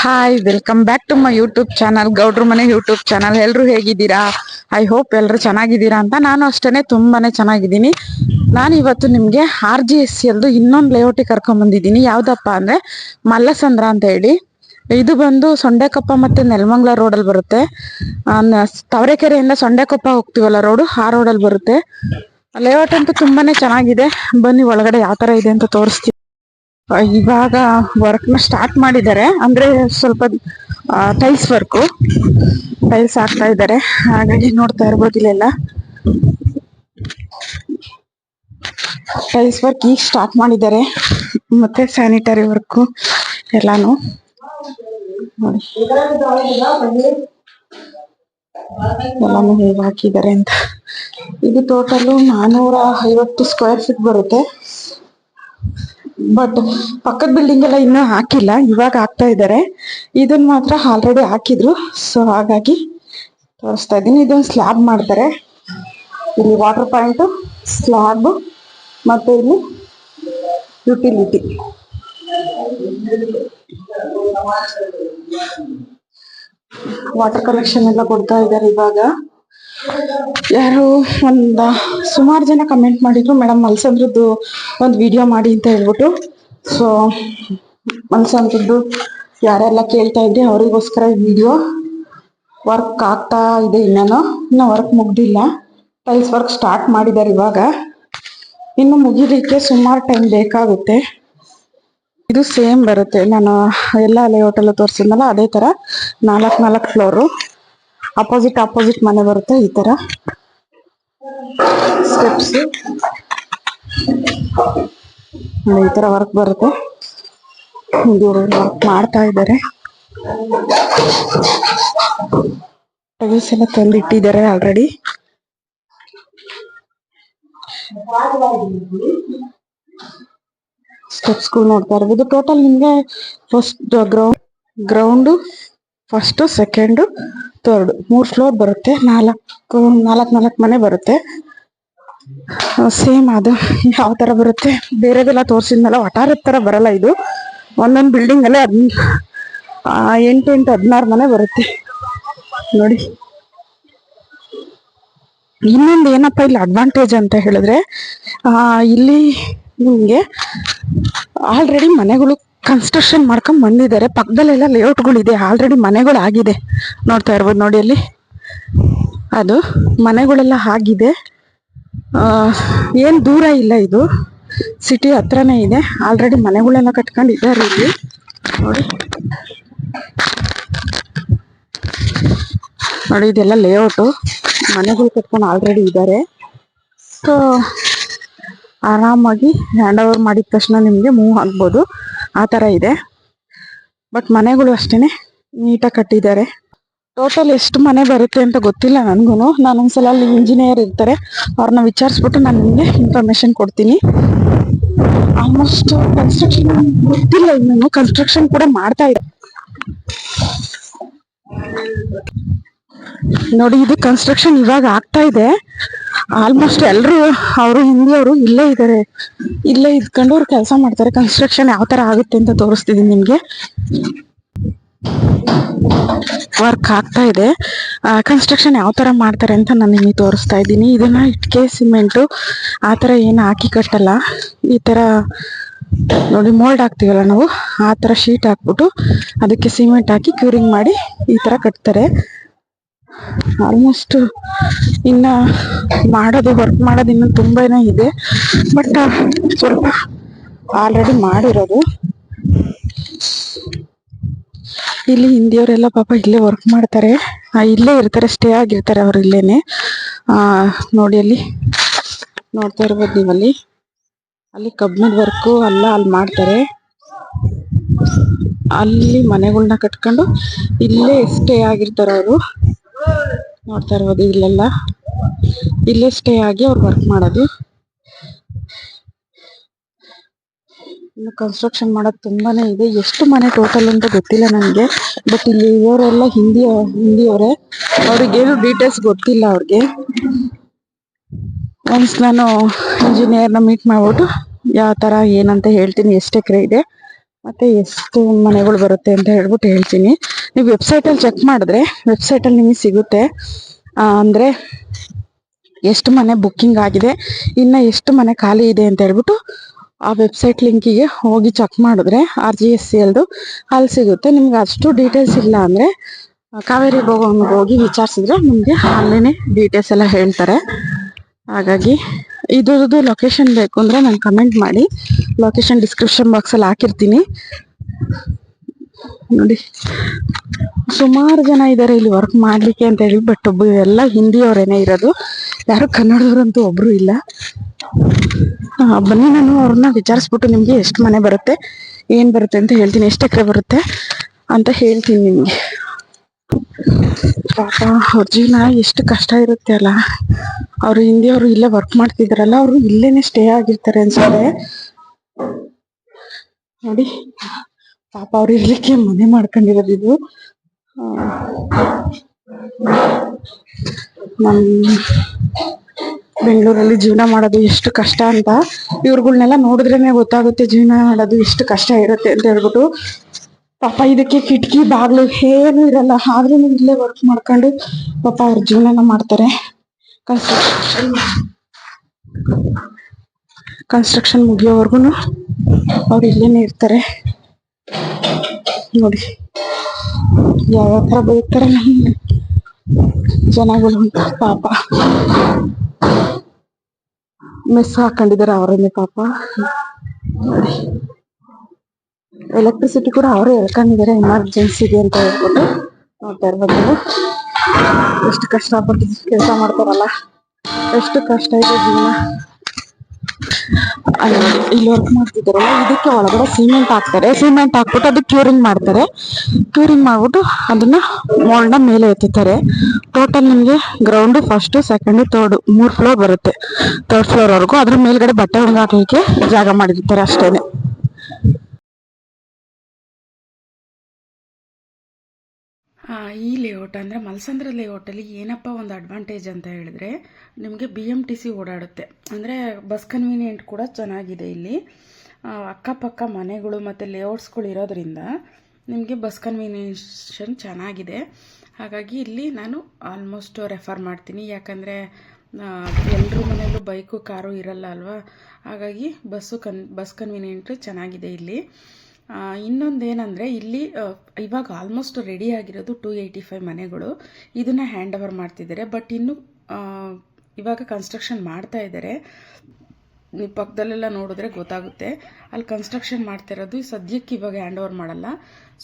Hi welcome back to my YouTube channel ಗೌಡ್ರ ಮನೆ YouTube channel ಎಲ್ಲರೂ ಹೇಗಿದ್ದೀರಾ? ಐ ಹೋಪ್ ಎಲ್ಲರೂ ಚೆನ್ನಾಗಿದ್ದೀರಾ ಅಂತ ನಾನು ಅಷ್ಟೇ ತುಂಬಾನೇ ಚೆನ್ನಾಗಿದ್ದೀನಿ. ನಾನು ಇವತ್ತು ನಿಮಗೆ ಆರ್ ಜಿ ಎಸ್ ಎಲ್ದು ಇನ್ನೊಂದು ಲೇಔಟಿಗೆ ಕರ್ಕೊಂಡ್ ಬಂದಿದ್ದೀನಿ. ಯಾವ್ದಪ್ಪ ಅಂದ್ರೆ ಮಲ್ಲಸಂದ್ರ ಅಂತ ಹೇಳಿ. ಇದು ಬಂದು ಸೊಂಡೆಕೊಪ್ಪ ಮತ್ತೆ ನೆಲಮಂಗ್ಲ ರೋಡಲ್ಲಿ ಬರುತ್ತೆ. ತವರೆಕೆರೆಯಿಂದ ಸೊಂಡೆಕೊಪ್ಪ ಹೋಗ್ತೀವಲ್ಲ ರೋಡು ಆ ರೋಡಲ್ಲಿ ಬರುತ್ತೆ. ಲೇಔಟ್ ಅಂತೂ ತುಂಬಾನೇ ಚೆನ್ನಾಗಿದೆ. ಬನ್ನಿ ಒಳಗಡೆ ಯಾವ ತರ ಇದೆ ಅಂತ ತೋರಿಸ್ತೀನಿ ಇವಾಗ ನ ಸ್ಟಾರ್ಟ್ ಮಾಡಿದ್ದಾರೆ. ಅಂದ್ರೆ ಸ್ವಲ್ಪ ಟೈಲ್ಸ್ ವರ್ಕ್ ಟೈಲ್ಸ್ ಹಾಕ್ತಾ ಇದ್ದಾರೆ. ಹಾಗಾಗಿ ನೋಡ್ತಾ ಇರ್ಬೋದು ಇಲ್ಲೆಲ್ಲ. ಟೈಲ್ಸ್ ವರ್ಕ್ ಈಗ ಸ್ಟಾರ್ಟ್ ಮಾಡಿದ್ದಾರೆ. ಮತ್ತೆ ಸ್ಯಾನಿಟರಿ ವರ್ಕ್ ಎಲ್ಲಾನು. ಎಲ್ಲಾನು ಹೇಗೆ ಹಾಕಿದ್ದಾರೆ ಅಂತ. ಇದು ಟೋಟಲ್ ನಾನೂರ ಐವತ್ತು ಸ್ಕ್ವೇರ್ ಫೀಟ್ ಬರುತ್ತೆ. ಬಟ್ ಪಕ್ಕದ ಬಿಲ್ಡಿಂಗ್ ಎಲ್ಲ ಇನ್ನೂ ಹಾಕಿಲ್ಲ, ಇವಾಗ ಹಾಕ್ತಾ ಇದ್ದಾರೆ ಇದನ್ ಮಾತ್ರ ಆಲ್ರೆಡಿ ಹಾಕಿದ್ರು. ಸೊ ಹಾಗಾಗಿ ತೋರಿಸ್ತಾ ಇದ್ದೀನಿ. ಇದೊಂದು ಸ್ಲ್ಯಾಬ್ ಮಾಡ್ತಾರೆ. ಇಲ್ಲಿ ವಾಟರ್ ಪಾಯಿಂಟ್ ಸ್ಲ್ಯಾಬ್ ಮತ್ತೆ ಇಲ್ಲಿ ಯುಟಿಲಿಟಿ ವಾಟರ್ ಕನೆಕ್ಷನ್ ಎಲ್ಲ ಕೊಡ್ತಾ ಇದ್ದಾರೆ ಇವಾಗ. ಯಾರು ಒಂದು ಸುಮಾರು ಜನ ಕಮೆಂಟ್ ಮಾಡಿದ್ರು. ಮೇಡಮ್ ಮಲ್ಸಂದ್ರದ್ದು ಒಂದು ವಿಡಿಯೋ ಮಾಡಿ ಅಂತ ಹೇಳ್ಬಿಟ್ಟು. ಸೊ ಮಲ್ಸಂದ್ರದ್ದು ಯಾರೆಲ್ಲ ಕೇಳ್ತಾ ಇದ್ರಿ ಅವರಿಗೋಸ್ಕರ ವಿಡಿಯೋ ವರ್ಕ್ ಆಗ್ತಾ ಇದೆ ಇನ್ನೂ ಇನ್ನು ವರ್ಕ್ ಮುಗ್ದಿಲ್ಲ. ಟೈಲ್ಸ್ ವರ್ಕ್ ಸ್ಟಾರ್ಟ್ ಮಾಡಿದ್ದಾರೆ ಇವಾಗ. ಇನ್ನು ಮುಗಿಲಿಕ್ಕೆ ಸುಮಾರು ಟೈಮ್ ಬೇಕಾಗುತ್ತೆ. ಇದು ಸೇಮ್ ಬರುತ್ತೆ. ನಾನು ಎಲ್ಲ ಎಲ್ಲ ತೋರಿಸಿದ್ನಲ್ಲ, ಅದೇ ಥರ ನಾಲ್ಕು ನಾಲ್ಕು ಫ್ಲೋರು ಅಪೋಸಿಟ್ ಅಪೋಸಿಟ್ ಮನೆ ಬರುತ್ತೆ ಈ ತರ. ಸ್ಟೆಪ್ಸ್ ಈ ತರ ವರ್ಕ್ ಬರುತ್ತೆ. ವರ್ಕ್ ಮಾಡ್ತಾ ಇದ್ದಾರೆ. ಟೈಲ್ಸ್ ಎಲ್ಲ ತಂದಿಟ್ಟಿದ್ದಾರೆ ಆಲ್ರೆಡಿ ಸ್ಟೆಪ್ಸ್ ನೋಡ್ತಾ ಇರ್ಬೋದು ಟೋಟಲ್ ನಿಮ್ಗೆ first ground ground first second third ಮೂರು ಫ್ಲೋರ್ ಬರುತ್ತೆ, ನಾಲ್ಕು ನಾಲ್ಕು ನಾಲ್ಕು ಮನೆ ಬರುತ್ತೆ. ಸೇಮ್ ಅದು. ಯಾವ ತರ ಬರುತ್ತೆ? ಬೇರೆದೆಲ್ಲ ತೋರಿಸಿದ್ಮೇಲೆ ಒಟಾರದ ತರ ಬರಲ್ಲ ಇದು. ಒಂದೊಂದು ಬಿಲ್ಡಿಂಗ್ ಅಲ್ಲೇ ಹದ್ ಎಂಟು ಎಂಟು ಹದಿನಾರು ಮನೆ ಬರುತ್ತೆ. ನೋಡಿ. ಇನ್ನೊಂದು ಏನಪ್ಪ, ಇಲ್ಲಿ ಅಡ್ವಾಂಟೇಜ್ ಅಂತ ಹೇಳಿದ್ರೆ ಇಲ್ಲಿ ನಿಮಗೆ ಆಲ್ರೆಡಿ ಮನೆಗಳು ಕನ್ಸ್ಟ್ರಕ್ಷನ್ ಮಾಡ್ಕೊಂಡ್ ಬಂದಿದ್ದಾರೆ. ಪಕ್ಕದಲ್ಲೆಲ್ಲ ಲೇಔಟ್ಗಳು ಇದೆ ಆಲ್ರೆಡಿ ಮನೆಗಳು ಆಗಿದೆ ನೋಡ್ತಾ ಇರ್ಬೋದು ನೋಡಿ ಅಲ್ಲಿ. ಅದು ಮನೆಗಳೆಲ್ಲ ಆಗಿದೆ. ಏನ್ ದೂರ ಇಲ್ಲ ಇದು. ಸಿಟಿ ಹತ್ರನೇ ಇದೆ. ಆಲ್ರೆಡಿ ಮನೆಗಳೆಲ್ಲ ಕಟ್ಕೊಂಡಿದ್ದಾರೆ ಇಲ್ಲಿ. ನೋಡಿ. ನೋಡಿ, ಇದೆಲ್ಲ ಲೇಔಟು ಮನೆಗಳು ಕಟ್ಕೊಂಡು ಆಲ್ರೆಡಿ ಇದ್ದಾರೆ. ಸೊ ಆರಾಮಾಗಿ ಹ್ಯಾಂಡ್ ಓವರ್ ಮಾಡಿದ ತಕ್ಷಣ ನಿಮಗೆ ಮೂವ್ ಆಗ್ಬೋದು. ಆ ಥರ ಇದೆ. ಬಟ್ ಮನೆಗಳು ಅಷ್ಟೇ ನೀಟಾಗಿ ಕಟ್ಟಿದ್ದಾರೆ. ಟೋಟಲ್ ಎಷ್ಟು ಮನೆ ಬರುತ್ತೆ ಅಂತ ಗೊತ್ತಿಲ್ಲ ನನಗೂ ನಾನೊಂದ್ಸಲ ಅಲ್ಲಿ ಇಂಜಿನಿಯರ್ ಇರ್ತಾರೆ. ಅವ್ರನ್ನ ವಿಚಾರಿಸ್ಬಿಟ್ಟು ನಾನು ನಿಮಗೆ ಇನ್ಫಾರ್ಮೇಶನ್ ಕೊಡ್ತೀನಿ. ಆಲ್ಮೋಸ್ಟ್ ಕನ್ಸ್ಟ್ರಕ್ಷನ್ ಗೊತ್ತಿಲ್ಲ ಇನ್ನೂ. ಕನ್ಸ್ಟ್ರಕ್ಷನ್ ಕೂಡ ಮಾಡ್ತಾ ಇದೆ. ನೋಡಿ, ಇದು ಕನ್ಸ್ಟ್ರಕ್ಷನ್ ಇವಾಗ ಆಗ್ತಾ ಇದೆ. ಆಲ್ಮೋಸ್ಟ್ ಎಲ್ಲರೂ ಅವರು ಹಿಂದಿಯವರು ಇಲ್ಲೇ ಇದ್ದಾರೆ ಇಲ್ಲೇ ಇದ್ಕೊಂಡು ಅವ್ರು ಕೆಲಸ ಮಾಡ್ತಾರೆ. ಕನ್ಸ್ಟ್ರಕ್ಷನ್ ಯಾವ ತರ ಆಗುತ್ತೆ ಅಂತ ತೋರಿಸ್ತಿದೀನಿ ನಿಮಗೆ. ವರ್ಕ್ ಆಗ್ತಾ ಇದೆ. ಕನ್ಸ್ಟ್ರಕ್ಷನ್ ಯಾವ ತರ ಮಾಡ್ತಾರೆ ಅಂತ ನಾನು ನಿಮಗೆ ತೋರಿಸ್ತಾ ಇದ್ದೀನಿ. ಇದನ್ನ ಇಟ್ಕೆ ಸಿಮೆಂಟು ಆ ತರ ಏನು ಹಾಕಿ ಕಟ್ಟಲ್ಲ. ಈ ತರ ನೋಡಿ ಮೋಲ್ಡ್ ಹಾಕ್ತೀವಲ್ಲ ನಾವು, ಆ ತರ ಶೀಟ್ ಹಾಕ್ಬಿಟ್ಟು ಅದಕ್ಕೆ ಸಿಮೆಂಟ್ ಹಾಕಿ ಕ್ಯೂರಿಂಗ್ ಮಾಡಿ ಈ ತರ ಕಟ್ತಾರೆ. ಆಲ್ಮೋಸ್ಟ್ ಇನ್ನ ಮಾಡೋದು ವರ್ಕ್ ಮಾಡೋದು ಇನ್ನೂ ತುಂಬಾನೇ ಇದೆ. ಬಟ್ ಸ್ವಲ್ಪ ಆಲ್ರೆಡಿ ಮಾಡಿರೋದು. ಇಲ್ಲಿ ಹಿಂದಿಯವರೆಲ್ಲ ಪಾಪ ಇಲ್ಲೇ ವರ್ಕ್ ಮಾಡ್ತಾರೆ. ಇಲ್ಲೇ ಇರ್ತಾರೆ ಸ್ಟೇ ಆಗಿರ್ತಾರೆ ಅವ್ರು ಇಲ್ಲೇನೆ. ನೋಡಿ ಅಲ್ಲಿ, ನೋಡ್ತಾ ಇರ್ಬೋದು ನೀವಲ್ಲಿ. ಅಲ್ಲಿ ಕಬ್ಬಿಣದ ವರ್ಕು ಅಲ್ಲ ಅಲ್ಲಿ ಮಾಡ್ತಾರೆ. ಅಲ್ಲಿ ಮನೆಗಳನ್ನ ಕಟ್ಕೊಂಡು ಇಲ್ಲೇ ಸ್ಟೇ ಆಗಿರ್ತಾರೆ ಅವರು. ನೋಡ್ತಾ ಇರ್ಬೋದು, ಇಲ್ಲೆಲ್ಲ. ಇಲ್ಲೇ ಸ್ಟೇ ಆಗಿ ಅವ್ರು ವರ್ಕ್ ಮಾಡೋದು. ಇನ್ನು ಕನ್ಸ್ಟ್ರಕ್ಷನ್ ಮಾಡೋದು ತುಂಬಾನೇ ಇದೆ. ಎಷ್ಟು ಮನೆ ಟೋಟಲ್ ಅಂತ ಗೊತ್ತಿಲ್ಲ ನನಗೆ. ಬಟ್ ಇಲ್ಲಿ ಇವರೆಲ್ಲ ಹಿಂದಿ, ಹಿಂದಿಯವರೇ. ಅವ್ರಿಗೇನು ಡೀಟೇಲ್ಸ್ ಗೊತ್ತಿಲ್ಲ ಅವ್ರಿಗೆ. ಒನ್ಸ್ ನಾನು ಇಂಜಿನಿಯರ್ನ ಮೀಟ್ ಮಾಡ್ಬಿಟ್ಟು, ಯಾವ ತರ, ಏನಂತ ಹೇಳ್ತೀನಿ, ಎಷ್ಟು ಎಕರೆ ಇದೆ. ಮತ್ತೆ ಎಷ್ಟು ಮನೆಗಳು ಬರುತ್ತೆ ಅಂತ ಹೇಳ್ಬಿಟ್ಟು ಹೇಳ್ತೀನಿ. ನೀವು ವೆಬ್ಸೈಟಲ್ಲಿ ಚೆಕ್ ಮಾಡಿದ್ರೆ ವೆಬ್ಸೈಟಲ್ಲಿ ನಿಮಗೆ ಸಿಗುತ್ತೆ. ಅಂದರೆ ಎಷ್ಟು ಮನೆ ಬುಕ್ಕಿಂಗ್ ಆಗಿದೆ, ಇನ್ನು ಎಷ್ಟು ಮನೆ ಖಾಲಿ ಇದೆ ಅಂತ ಹೇಳ್ಬಿಟ್ಟು ಆ ವೆಬ್ಸೈಟ್ ಲಿಂಕಿಗೆ ಹೋಗಿ ಚೆಕ್ ಮಾಡಿದ್ರೆ ಆರ್ ಜಿ ಎಸ್ ಸಿ ಎಲ್ದು ಅಲ್ಲಿ ಸಿಗುತ್ತೆ. ನಿಮ್ಗೆ ಅಷ್ಟು ಡೀಟೇಲ್ಸ್ ಇಲ್ಲ ಅಂದರೆ ಕಾವೇರಿ ಭವನ್ಗೆ ಹೋಗಿ ವಿಚಾರಿಸಿದ್ರೆ ನಿಮಗೆ ಅಲ್ಲೇ ಡೀಟೇಲ್ಸ್ ಎಲ್ಲ ಹೇಳ್ತಾರೆ. ಹಾಗಾಗಿ ಇದ್ರದ್ದು ಲೊಕೇಶನ್ ಬೇಕು ಅಂದರೆ ನಂಗೆ ಕಮೆಂಟ್ ಮಾಡಿ. ಲೊಕೇಶನ್ ಡಿಸ್ಕ್ರಿಪ್ಷನ್ ಬಾಕ್ಸಲ್ಲಿ ಹಾಕಿರ್ತೀನಿ. ನೋಡಿ. ಸುಮಾರು ಜನ ಇದ್ದಾರೆ ಇಲ್ಲಿ ವರ್ಕ್ ಮಾಡ್ಲಿಕ್ಕೆ ಅಂತ ಹೇಳಿ ಬಟ್ ಒಬ್ಬ ಎಲ್ಲ ಹಿಂದಿಯವರೇನೆ ಇರೋದು. ಯಾರು ಕನ್ನಡದವರಂತೂ ಒಬ್ರು ಇಲ್ಲ. ಬನ್ನಿ ನಾನು ಅವ್ರನ್ನ ವಿಚಾರಿಸ್ಬಿಟ್ಟು ನಿಮ್ಗೆ ಎಷ್ಟು ಮನೆ ಬರುತ್ತೆ, ಏನ್ ಬರುತ್ತೆ ಅಂತ ಹೇಳ್ತೀನಿ, ಎಷ್ಟು ಎಕರೆ ಬರುತ್ತೆ ಅಂತ ಹೇಳ್ತೀನಿ ನಿಮ್ಗೆ. ಪಾಪ, ಅವ್ರ ಜೀವನ ಎಷ್ಟು ಕಷ್ಟ ಇರುತ್ತೆ ಅಲ್ಲ. ಅವ್ರು ಹಿಂದಿಯವರು ಇಲ್ಲೇ ವರ್ಕ್ ಮಾಡ್ತಿದ್ರಲ್ಲ, ಅವರು ಇಲ್ಲೇನೆ ಸ್ಟೇ ಆಗಿರ್ತಾರೆ ಅನ್ಸುತ್ತೆ. ನೋಡಿ. ಪಾಪ ಅವ್ರು ಇರ್ಲಿಕ್ಕೆ ಮನೆ ಮಾಡ್ಕೊಂಡಿರೋದು ಇದು. ನಮ್ ಬೆಂಗಳೂರಲ್ಲಿ ಜೀವನ ಮಾಡೋದು ಎಷ್ಟು ಕಷ್ಟ ಅಂತ ಇವ್ರುಗಳನ್ನೆಲ್ಲ ನೋಡಿದ್ರೇನೆ ಗೊತ್ತಾಗುತ್ತೆ ಜೀವನ ಮಾಡೋದು ಎಷ್ಟು ಕಷ್ಟ ಇರುತ್ತೆ ಅಂತ ಹೇಳ್ಬಿಟ್ಟು. ಪಾಪ ಇದಕ್ಕೆ ಕಿಟಕಿ, ಬಾಗ್ಲು ಏನು ಇರಲ್ಲ. ಆದ್ರೂ ಇಲ್ಲೇ ವರ್ಕ್ ಮಾಡ್ಕೊಂಡು ಪಾಪ ಅವ್ರ ಜೀವನನ ಮಾಡ್ತಾರೆ. ಕನ್ಸ್ಟ್ರಕ್ಷನ್ ಕನ್ಸ್ಟ್ರಕ್ಷನ್ ಮುಗಿಯೋವರೆಗೂ ಅವ್ರು ಇಲ್ಲೇನೆ ಇರ್ತಾರೆ. ನೋಡಿ, ಯಾವ ತರ ಬೈತಾರೆ ನಮ್ಮ ಜನಗಳು ಪಾಪ. ಮೆಸ್ ಹಾಕೊಂಡಿದ್ದಾರೆ ಅವರನ್ನೇ ಪಾಪ. ಎಲೆಕ್ಟ್ರಿಸಿಟಿ ಕೂಡ ಅವರೇ ಹೇಳ್ಕೊಂಡಿದ್ದಾರೆ ಎಮರ್ಜೆನ್ಸಿಗೆ ಅಂತ ಹೇಳ್ಬಿಟ್ಟು. ನೋಡ್ತಾ ಇರ್ಬೋದು ಎಷ್ಟು ಕಷ್ಟಪಟ್ಟು ಕೆಲಸ ಮಾಡ್ತಾರಲ್ಲ. ಎಷ್ಟು ಕಷ್ಟ ಇದೆ ಜೀವನ. ಇಲ್ಲಿ ವರ್ಕ್ ಮಾಡ್ತಿದ್ದಾರಲ್ಲ ಇದಕ್ಕೆ ಒಳಗಡೆ ಸಿಮೆಂಟ್ ಹಾಕ್ತಾರೆ. ಸಿಮೆಂಟ್ ಹಾಕ್ಬಿಟ್ಟು ಅದು ಕ್ಯೂರಿಂಗ್ ಮಾಡ್ತಾರೆ. ಕ್ಯೂರಿಂಗ್ ಮಾಡ್ಬಿಟ್ಟು ಅದನ್ನ ಮೋಲ್ಡ್ನ ಮೇಲೆ ಎತ್ತುತ್ತಾರೆ ಟೋಟಲ್ ನಿಮಗೆ ಗ್ರೌಂಡ್ ಫಸ್ಟ್ ಸೆಕೆಂಡ್ ಥರ್ಡ್ ಮೂರ್ ಫ್ಲೋರ್ ಬರುತ್ತೆ. ಥರ್ಡ್ ಫ್ಲೋರ್ ವರೆಗೂ ಅದ್ರ ಮೇಲ್ಗಡೆ ಬಟ್ಟೆ ಹಾಕ್ಲಿಕ್ಕೆ ಜಾಗ ಮಾಡಿರ್ತಾರೆ ಅಷ್ಟೇನೆ. ಈ ಲೇಔಟ್ ಅಂದರೆ ಮಲ್ಸಂದ್ರ ಲೇಔಟಲ್ಲಿ ಏನಪ್ಪ ಒಂದು ಅಡ್ವಾಂಟೇಜ್ ಅಂತ ಹೇಳಿದ್ರೆ ನಿಮಗೆ ಬಿ ಎಂ ಟಿ ಸಿ ಓಡಾಡುತ್ತೆ. ಅಂದರೆ ಬಸ್ ಕನ್ವೀನಿಯೆಂಟ್ ಕೂಡ ಚೆನ್ನಾಗಿದೆ ಇಲ್ಲಿ. ಅಕ್ಕಪಕ್ಕ ಮನೆಗಳು ಮತ್ತು ಲೇಔಟ್ಸ್ಗಳು ಇರೋದ್ರಿಂದ ನಿಮಗೆ ಬಸ್ ಕನ್ವೀನಿಯೇಷನ್ ಚೆನ್ನಾಗಿದೆ. ಹಾಗಾಗಿ ಇಲ್ಲಿ ನಾನು ಆಲ್ಮೋಸ್ಟ್ ರೆಫರ್ ಮಾಡ್ತೀನಿ. ಯಾಕಂದರೆ ಎಲ್ಲರೂ ಮನೆಯಲ್ಲೂ ಬೈಕು ಕಾರು ಇರಲ್ಲ ಅಲ್ವಾ? ಹಾಗಾಗಿ ಬಸ್ಸು ಕನ್ ಬಸ್ ಕನ್ವೀನಿಯೆಂಟ್ ಚೆನ್ನಾಗಿದೆ ಇಲ್ಲಿ. ಇನ್ನೊಂದೇನೆಂದರೆ ಇಲ್ಲಿ ಇವಾಗ ಆಲ್ಮೋಸ್ಟ್ ರೆಡಿ ಆಗಿರೋದು ಟೂ ಏಯ್ಟಿ ಫೈವ್ ಮನೆಗಳು. ಇದನ್ನು ಹ್ಯಾಂಡ್ ಓವರ್ ಮಾಡ್ತಿದ್ದಾರೆ. ಬಟ್ ಇನ್ನು ಇವಾಗ ಕನ್ಸ್ಟ್ರಕ್ಷನ್ ಮಾಡ್ತಾ ಇದ್ದಾರೆ. ನೀವು ಪಕ್ಕದಲ್ಲೆಲ್ಲ ನೋಡಿದ್ರೆ ಗೊತ್ತಾಗುತ್ತೆ. ಅಲ್ಲಿ ಕನ್ಸ್ಟ್ರಕ್ಷನ್ ಮಾಡ್ತಾ ಇರೋದು. ಸದ್ಯಕ್ಕೆ ಇವಾಗ ಹ್ಯಾಂಡ್ ಓವರ್ ಮಾಡಲ್ಲ.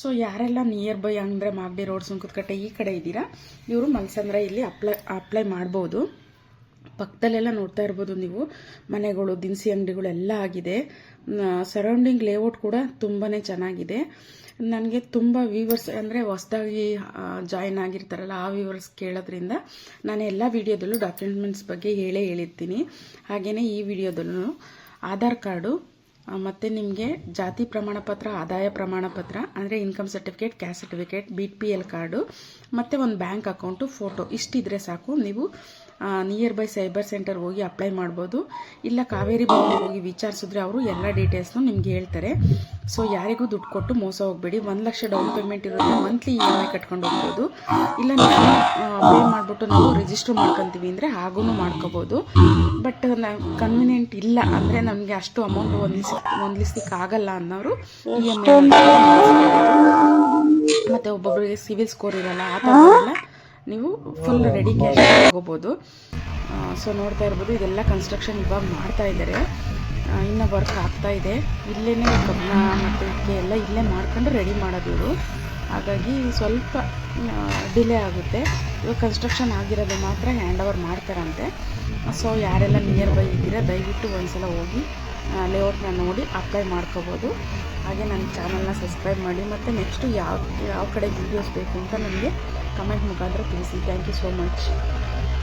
ಸೊ ಯಾರೆಲ್ಲ ನಿಯರ್ ಬೈ ಅಂದರೆ ಮಾಗಡಿ ರೋಡ್ ಸುಂಕದಕಟ್ಟೆ ಈ ಕಡೆ ಇದ್ದೀರಾ, ಇವರು ಮಲ್ಸಂದ್ರ ಇಲ್ಲಿ ಅಪ್ಲೈ ಅಪ್ಲೈ ಮಾಡ್ಬೋದು. ಪಕ್ಕದಲ್ಲೆಲ್ಲ ನೋಡ್ತಾ ಇರ್ಬೋದು ನೀವು. ಮನೆಗಳು, ದಿನಸಿ ಅಂಗಡಿಗಳು ಎಲ್ಲ ಆಗಿದೆ. ಸರೌಂಡಿಂಗ್ ಲೇಔಟ್ ಕೂಡ ತುಂಬಾ ಚೆನ್ನಾಗಿದೆ. ನನಗೆ ತುಂಬ ವ್ಯೂವರ್ಸ್ ಅಂದರೆ ಹೊಸದಾಗಿ ಜಾಯಿನ್ ಆಗಿರ್ತಾರಲ್ಲ ಆ ವ್ಯೂವರ್ಸ್ ಕೇಳೋದ್ರಿಂದ ನಾನು ಎಲ್ಲ ವಿಡಿಯೋದಲ್ಲೂ ಡಾಕ್ಯುಮೆಂಟ್ಸ್ ಬಗ್ಗೆ ಹೇಳೇ ಹೇಳಿರ್ತೀನಿ. ಹಾಗೆಯೇ ಈ ವಿಡಿಯೋದಲ್ಲೂ ಆಧಾರ್ ಕಾರ್ಡು ಮತ್ತು ಮತ್ತೆ ನಿಮಗೆ ಜಾತಿ ಪ್ರಮಾಣ ಪತ್ರ, ಆದಾಯ ಪ್ರಮಾಣ ಪತ್ರ, ಅಂದರೆ income certificate caste certificate B P L card, ಮತ್ತು ಒಂದು ಬ್ಯಾಂಕ್ ಅಕೌಂಟು ಫೋಟೋ ಇಷ್ಟಿದ್ರೆ ಸಾಕು. ನೀವು ನಿಯರ್ ಬೈ ಸೈಬರ್ ಸೆಂಟರ್ ಹೋಗಿ ಅಪ್ಲೈ ಮಾಡ್ಬೋದು. ಇಲ್ಲ ಕಾವೇರಿ ಬ್ಯಾಂಕ್ ಹೋಗಿ ವಿಚಾರಿಸಿದ್ರೆ ಅವರು ಎಲ್ಲ ಡೀಟೇಲ್ಸ್ನು ನಿಮ್ಗೆ ಹೇಳ್ತಾರೆ. ಸೊ ಯಾರಿಗೂ ದುಡ್ಡು ಕೊಟ್ಟು ಮೋಸ ಹೋಗಬೇಡಿ. ಒಂದು ಲಕ್ಷ ಡೌನ್ ಪೇಮೆಂಟ್ ಇರುತ್ತೆ. ಮಂತ್ಲಿ ಇ ಎಂ ಐ ಕಟ್ಕೊಂಡು ಹೋಗ್ಬೋದು. ಇಲ್ಲ ನೀವು ಪೇ ಮಾಡಿಬಿಟ್ಟು ನಾವು ರಿಜಿಸ್ಟರ್ ಮಾಡ್ಕೊತೀವಿ ಅಂದರೆ ಹಾಗೂ ಮಾಡ್ಕೋಬೋದು. ಬಟ್ ಕನ್ವಿನಿಯೆಂಟ್ ಇಲ್ಲ ಅಂದರೆ ನಮಗೆ ಅಷ್ಟು ಅಮೌಂಟ್ ಹೊಂದಿಸ್ ಹೊಂದಿಸ್ಲಿಕ್ಕೆ ಆಗಲ್ಲ ಅನ್ನೋರು ಇ ಎಂ ಐ ಮತ್ತು ಒಬ್ಬೊಬ್ಬರಿಗೆ ಸಿವಿಲ್ ಸ್ಕೋರ್ ಇರಲ್ಲ, ಆ ಥರದೆಲ್ಲ ನೀವು ಫುಲ್ ರೆಡಿ ಕ್ಯಾಶ್ ತಗೋಬೋದು. ಸೊ ನೋಡ್ತಾ ಇರ್ಬೋದು ಇದೆಲ್ಲ ಕನ್ಸ್ಟ್ರಕ್ಷನ್ ಇವಾಗ ಮಾಡ್ತಾ ಇದ್ದಾರೆ ಇನ್ನ ವರ್ಕ್ ಆಗ್ತಾ ಇದೆ. ಇಲ್ಲೇ ಕಬ್ಬ ಮತ್ತು ಎಲ್ಲ ಇಲ್ಲೇ ಮಾಡ್ಕೊಂಡು ರೆಡಿ ಮಾಡೋದು ಇವರು. ಹಾಗಾಗಿ ಸ್ವಲ್ಪ ಡಿಲೇ ಆಗುತ್ತೆ. ಇವಾಗ ಕನ್ಸ್ಟ್ರಕ್ಷನ್ ಆಗಿರೋದು ಮಾತ್ರ ಹ್ಯಾಂಡ್ ಓವರ್ ಮಾಡ್ತಾರಂತೆ. ಸೊ ಯಾರೆಲ್ಲ ನಿಯರ್ ಬೈ ಇದ್ದೀರಾ ದಯವಿಟ್ಟು ಒಂದ್ಸಲ ಹೋಗಿ ಲೇಔಟ್ನ ನೋಡಿ ಅಪ್ಲೈ ಮಾಡ್ಕೋಬೋದು. ಹಾಗೆ ನನ್ನ ಚಾನಲ್ನ ಸಬ್ಸ್ಕ್ರೈಬ್ ಮಾಡಿ. ಮತ್ತು ನೆಕ್ಸ್ಟು ಯಾವ ಯಾವ ಕಡೆ ವೀಡಿಯೋಸ್ ಬೇಕು ಅಂತ ನನಗೆ comment, Mugadra, please. Thank you so much.